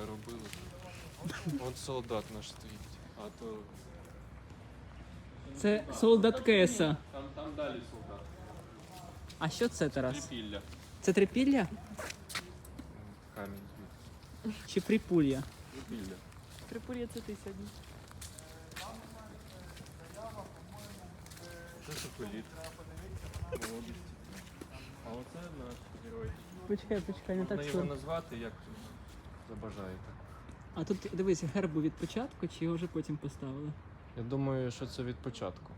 наробили. От солдат наш стоїть. А то. Це солдат Кеса. Там, там далі солдат. А що це, Тарас? Трипілля. Це трипілля Камінь чи припулля? Трипілля. Припур'я це ти сьогодні. Це соколіт. Молодості. А оце наш герой. Почекай, почекай, не Можна його назвати, як забажаєте. А тут дивись, гербу від початку чи його вже потім поставили? Я думаю, що це від початку.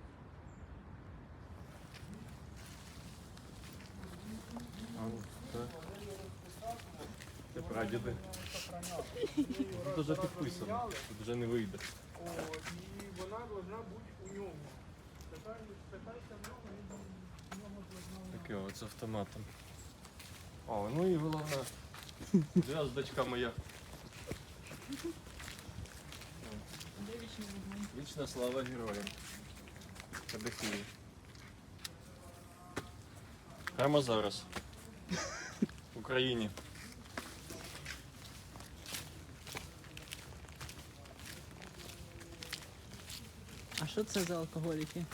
А, так. Це прадіди. Тут вже підписано. Тут вже не вийде. І вона должна бути у ньому. Питайте, питайте в нього, він Таке от з автоматом. О, ну і головна зв'язочка моя. Вічна слава героям. Кадихії. Прямо зараз. В Україні. А що це за алкоголіки?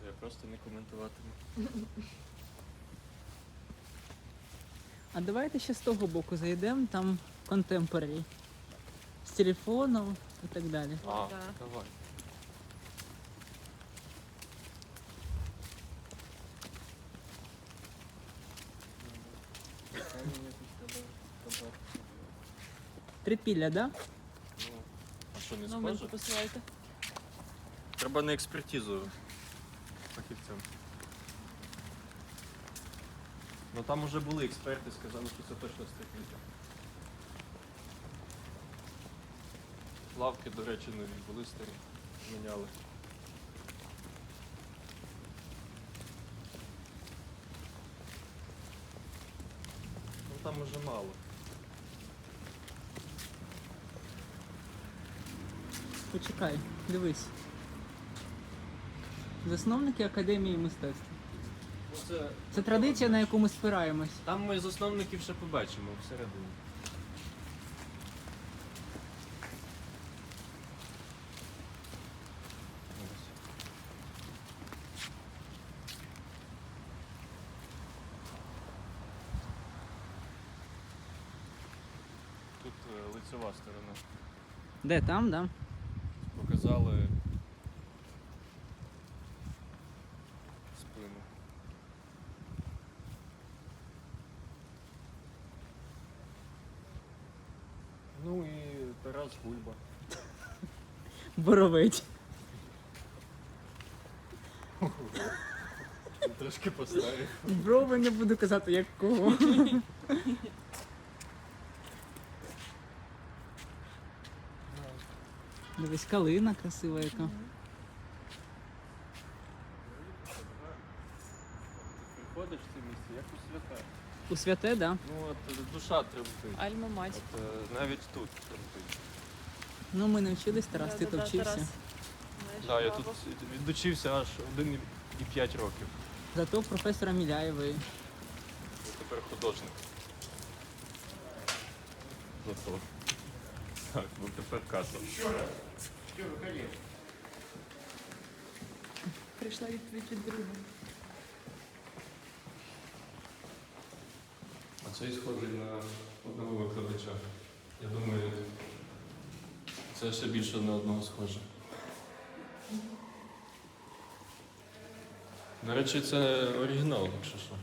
Це я просто не коментуватиму. А давайте ще з того боку зайдемо, там контемпорарі. З телефоном і так далі. А, Да. давай. Трипілля, да? Ну, а що не Номер схоже? посилайте. Треба на експертизу фахівцям. Ну там уже були експерти, сказали, що це точно стихійка. Лавки, до речі, нові були старі. Міняли. Ну там уже мало. Почекай, дивись. Засновники Академії мистецтв. Це, Це традиція, на яку ми спираємось. Там ми засновників ще побачимо всередині. Тут е, лицева сторона. Де там, да? Показали спину. Ну і Тарас Бульба. Боровець. Трошки поставив. Брови не буду казати, як кого. Дивись, калина красива яка. Приходиш в це місце, як у свята. У святе, да? Ну от душа тремтить. Альма мать. От, е, навіть тут тремтить. Ну ми не вчились, Тарас, ти то вчився. Тарас. Так, я тут відучився аж 1,5 років. Зато професора Міляєвої. Я тепер художник. Зато. Так, ну тепер каса. Прийшла відповідь від друга. А цей схожий на одного викладача. Я думаю, це ще більше на одного схоже. До речі, це оригінал, якщо що.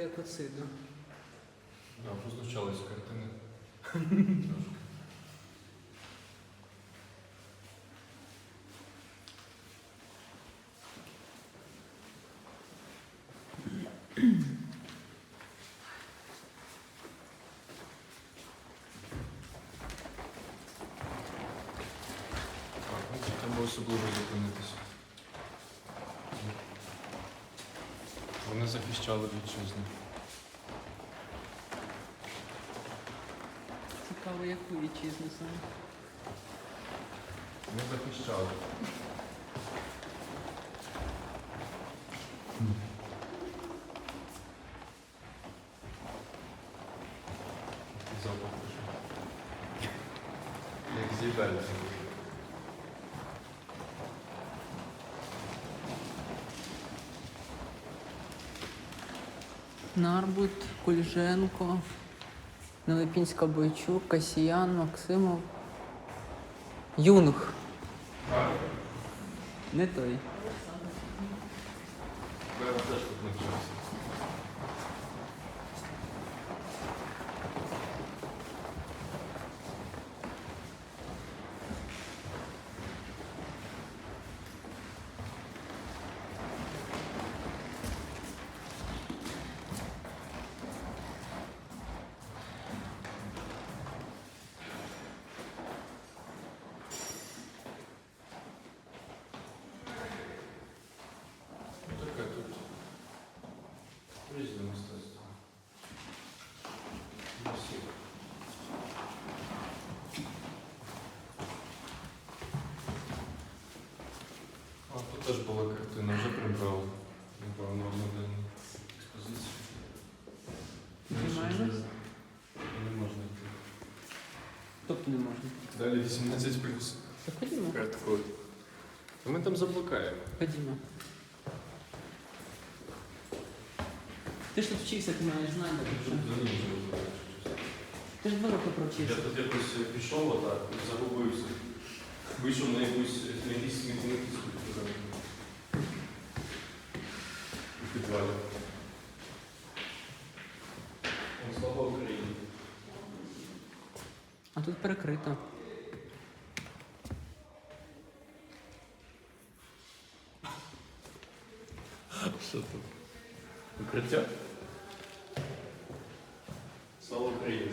к екоциду. Да, прозвучали з картини. Трошки. Так, ну, треба особливо зупинитися. Вони захищали вітчизну. Цікаво, яку вітчизну саме. Вони захищали. Нарбут, Кульженко, Нелепінська Бойчук, Касіян, Максимов. Юнг. Не той. теж була картина, вже прибрали. Напевно, одну день експозицію. Знімаємо? Не можна йти. Тобто не можна. Далі 18 плюс. Так ходімо. Карткод. Ми там заблукаємо. Ходімо. Ти ж тут вчився, ти маєш знати. Щоб за ним заблукаєш. Ти ж два роки Я провчився. тут якось пішов отак, загубився. Вийшов на якусь на якийсь смітник і Що тут? Укриття? Слава Україні.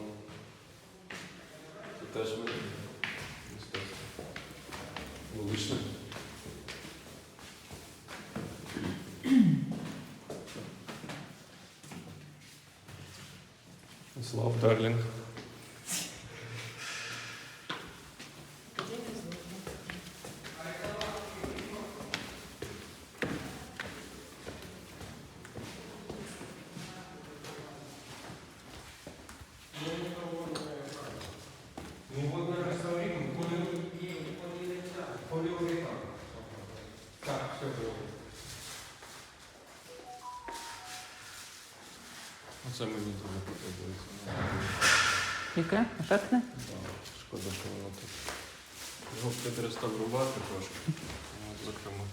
Ну, Це теж ми. Мистецтво. Вуличне. Слав Дарлінг. Ну вот на реставрирован, полиурета. Так, все было. Оце мені дуже подобається. Яке? Ефектне? Шкода, що воно тут. Його підреставрувати трошки. От, Зокрема.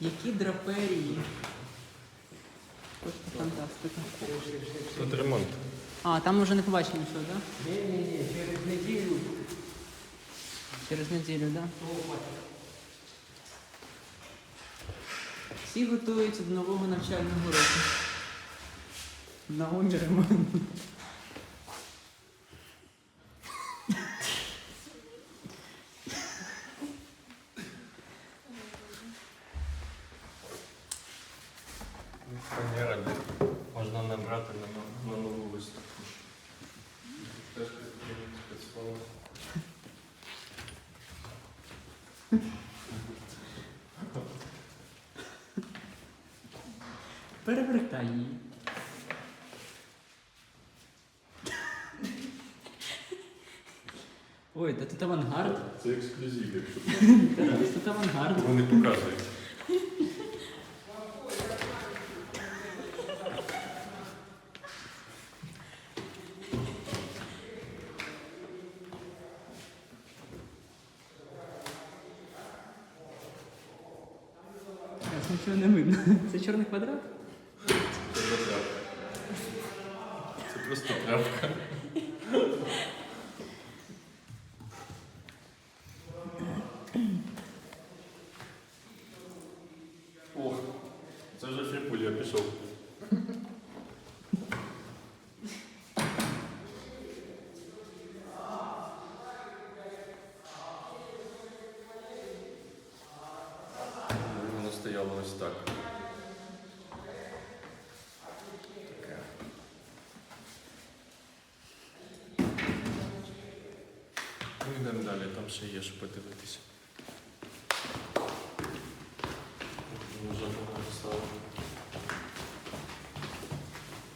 Які драперії? Просто фантастика. Тут ремонт. А, там уже не побачимо нічого, так? Не-не-не, через неделю. Через неділю, так? Да? Всі готуються до нового навчального року. Наумі ремонт. Фанера можна Перевертай її. Ой, та тут авангард. Це ексклюзив, якщо Тарас, Тут авангард. вони показують. Нічого не видно. Це чорний квадрат? Це. Це просто тряпка. Ох, це вже фріпуль, я пішов. з'явилось так. Таке. Ну йдемо далі, там ще є щоб подивитися.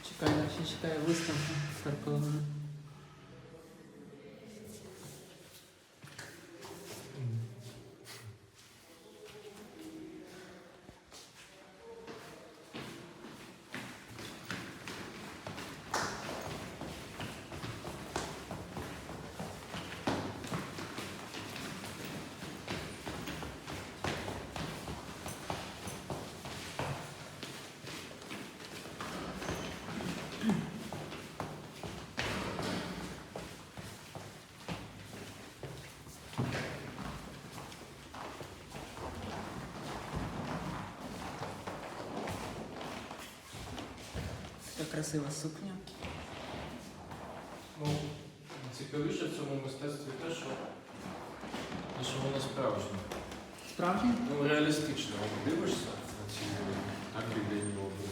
Чекаю, ще чекаю виставку Харкова. Красива сукня. Ну, цікавіше в цьому мистецтві те, що, те, що воно справжнє. Справжнє? Ну, реалістично. Дивишся на ці так образи.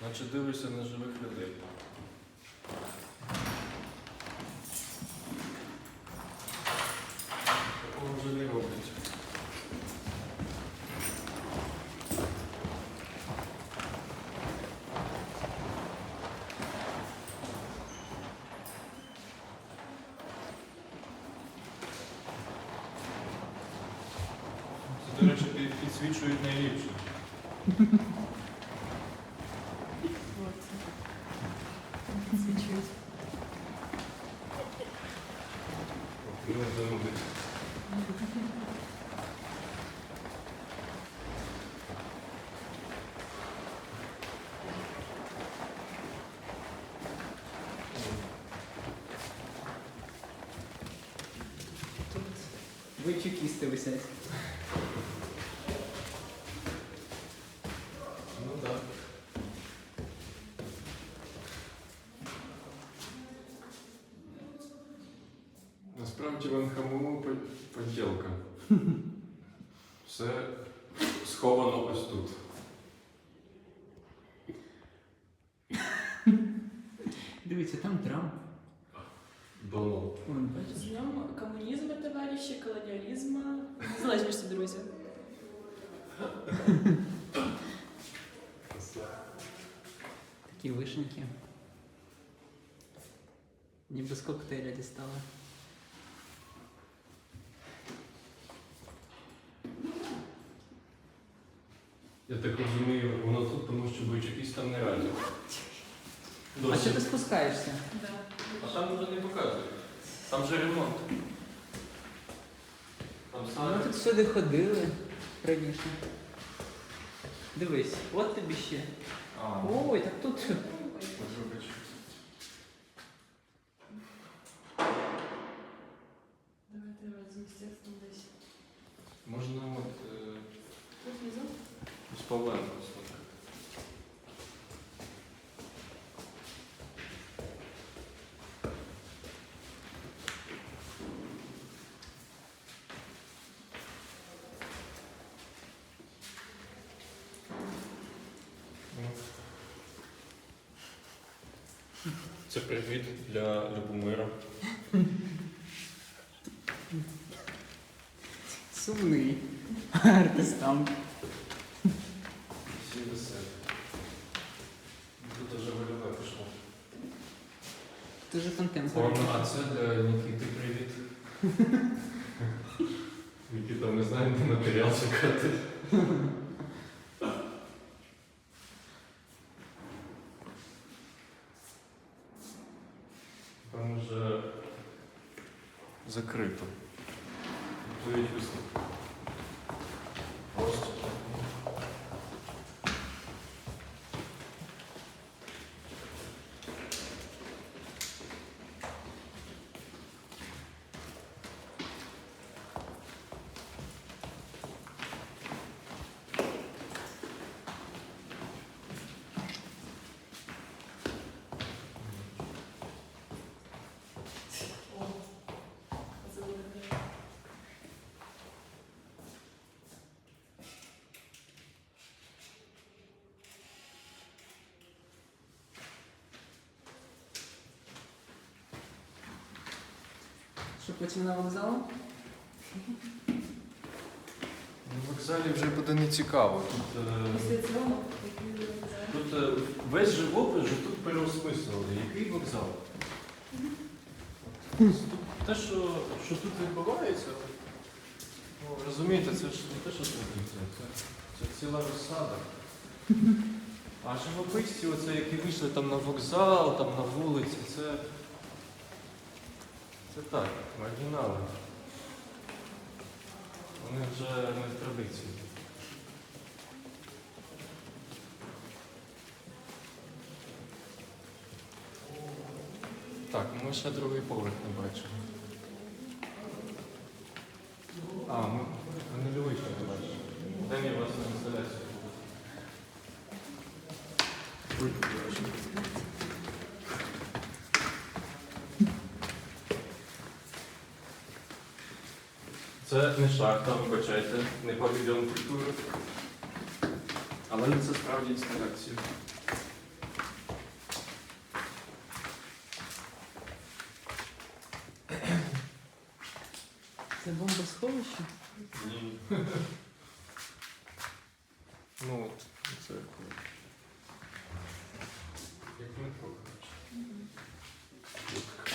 Значить, дивишся на живих людей. Такого вже не роблять. Це, до речі, під- підсвічують найліпше. Свічують. Ну, занудить. Тут вичекісти висять. Такі вишеньки. Ніби з коктейля дістали. Я так розумію, воно тут, тому що бойчакісь там не раді. А що ти спускаєшся? Да. А там вже не показують. Там же ремонт. Там А саме. ми тут сюди ходили раніше. Дивись, от тобі ще. Ой, так тут. вибач. Давайте з мистецтвом десь. Можна от е, Тут внизу? з Павленко сфоткати. Це привіт для Любомира. Сумний. Артистам. Всі веселі. Тут вже вольове пішло. Дуже контент. Форма, а це для Нікіти привіт. Нікіта, ми знаємо, де матеріал чекати. Там вже закрито. Готують виставку. Просто. О, це буде. Потім на вокзал? На вокзалі вже буде не цікаво. Тут, е, Після цього тут е, весь живопис тут переосмислили. Який вокзал? Тут Те, що, що тут відбувається, ну, розумієте, це ж не те, що тут, це, це ціла розсада. А живописці, оце, які вийшли там на вокзал, там на вулиці, це. Це так, маргінали. Вони вже не в традиції. Так, ми ще другий поверх не бачимо. А, ми, нульовий ще не бачимо. Де мій власна інсталяція? Ой, Це не шахта, вибачайте, не павільйон культури. Але це справді інсталяція. Це бомбосховище? Ні. Ну от, це як. Як метро, коротше. Будка.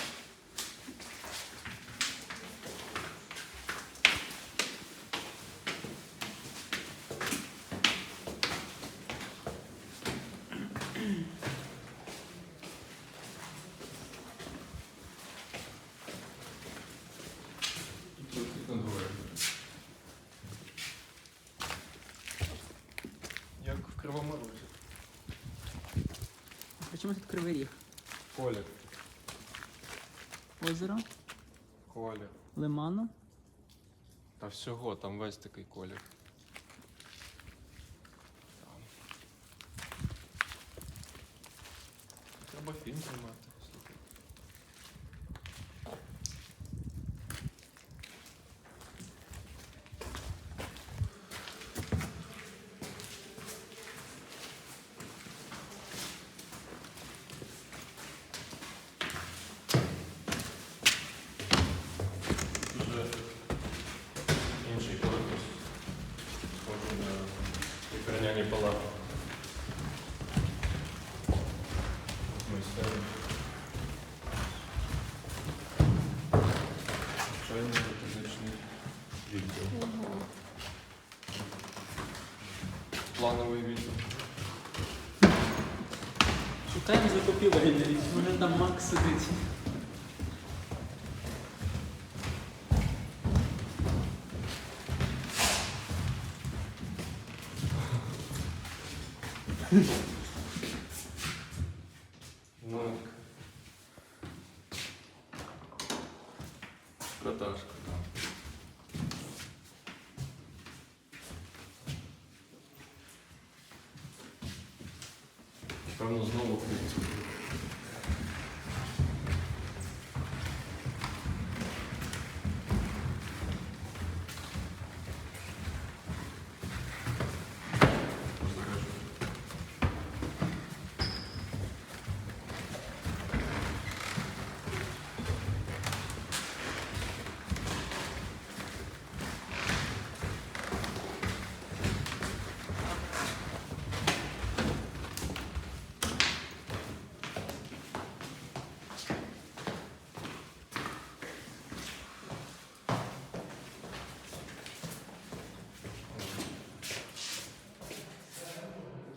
Тут вихід на дворі. Як в Кривому Розі. А чому тут кривий ріг? Колір. Озеро, Колір. лиману. Та всього, там весь такий колір. Там. Треба фільм знімати. Фізичний відділ. Плановий відділ. Шукаємо закупівель, може там Макс сидить. Ну, Каташка, так. Певно, знову хліб.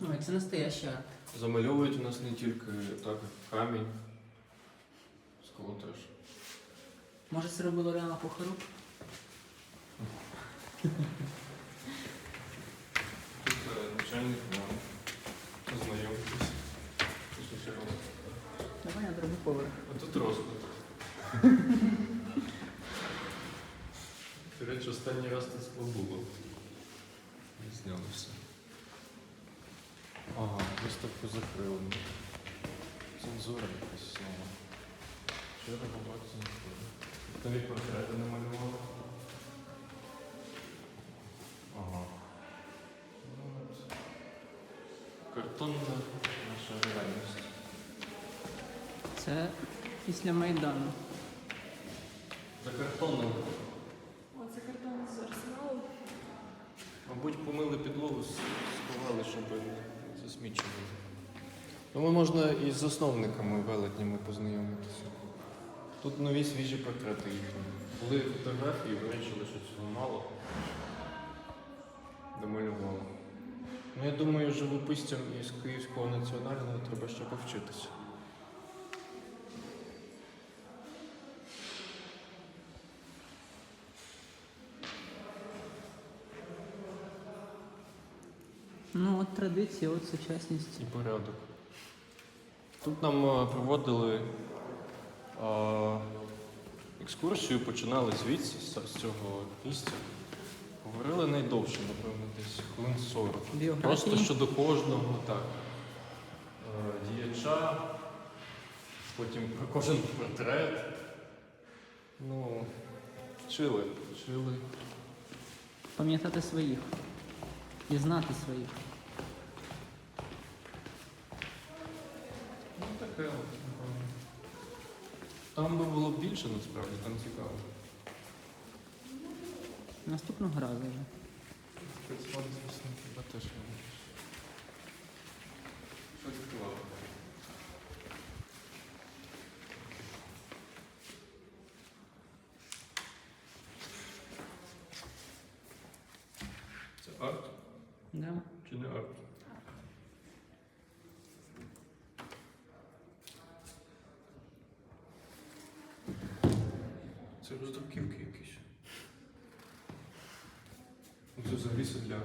Ой, це настоящий арт. Замальовують у нас не тільки так, камінь, скло теж. Може це робила Ріана Похорук? Тут е, начальник нам знайомитись. Давай на другий поверх. А тут розклад. До речі, останній раз це скло було. Не зняли все. Ага, виставку закрили. Цензура якась знову. Вчора була цензура. Нові портрети намалювали. Ага. Ну. Картонна наша реальність. Це після Майдану. За картоном. О, це картон з арсеналу. Мабуть, помили підлогу, с- сховали, щоб засмічено. Тому можна і з засновниками велетніми познайомитися. Тут нові свіжі портрети їхні. Були фотографії, вирішили, що цього мало. Домалювали. Ну, я думаю, живописцям із Київського національного треба ще повчитися. Ну, от традиція, от сучасність. І порядок. Тут нам е, проводили е, екскурсію, починали звідси, з з цього місця. Говорили найдовше, напевно, десь хвилин 40. Біографії. Просто щодо кожного, так. Е, Діяча, потім про кожен портрет. Ну, вчили, вчили. Пам'ятати своїх. І знати своїх. Ну, таке от, напевно. Там би було б більше насправді, там цікаво. Наступного разу вже. Звісно, теж не можеш. Щось клаво. Це арт Да. чи не арт? Це роздруківки якісь. Ну, Це для.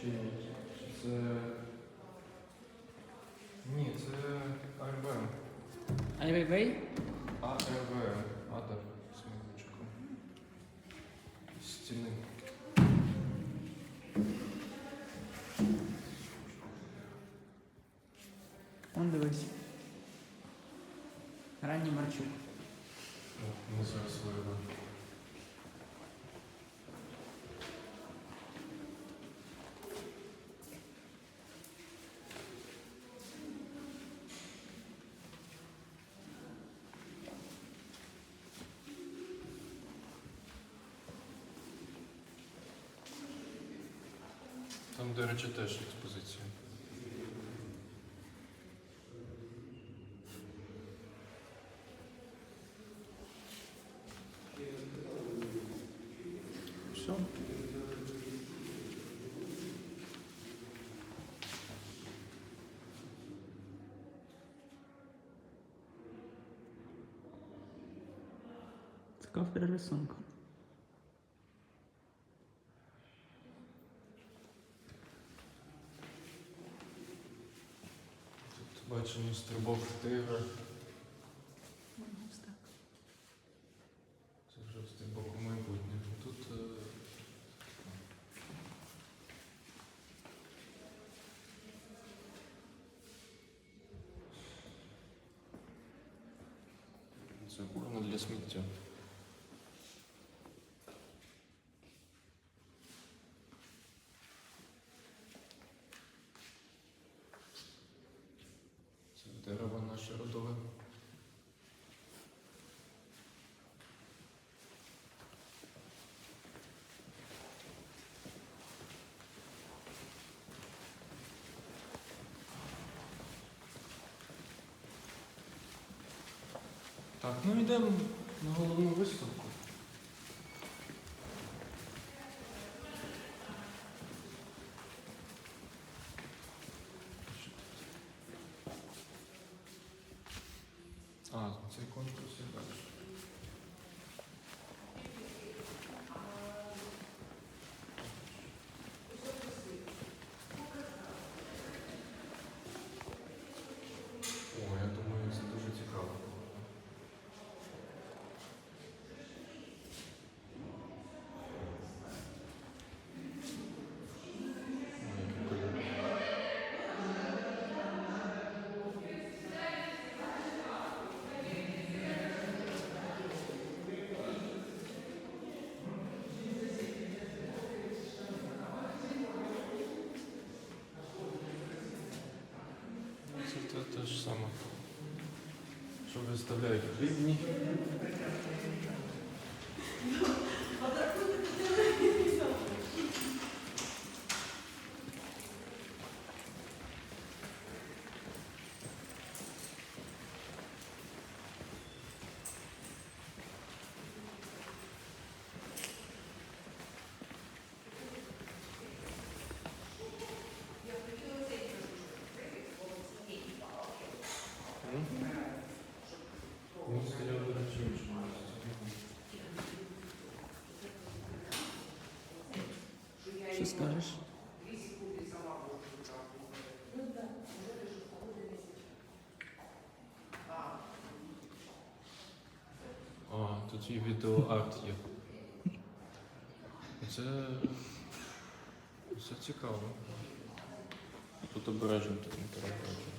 Чи це. Ні, це АРВ. Айвейвей? Там, до речі, теж експозиція. Все. Цікав перерисунок. Бачимо стрибок тигра. Це вже стрибок у майбутнє. Тут е, це урна для сміття. Це дерево наше родове. Так, ну йдемо на головну виставку. А, цей конкурс і далі. Що виставляють гривні. Ну, стояв, до речі, в іншому місці. Що скажеш? А, тут і відеоарт є. Це, це цікаво. Тут обережно тут не перебачено.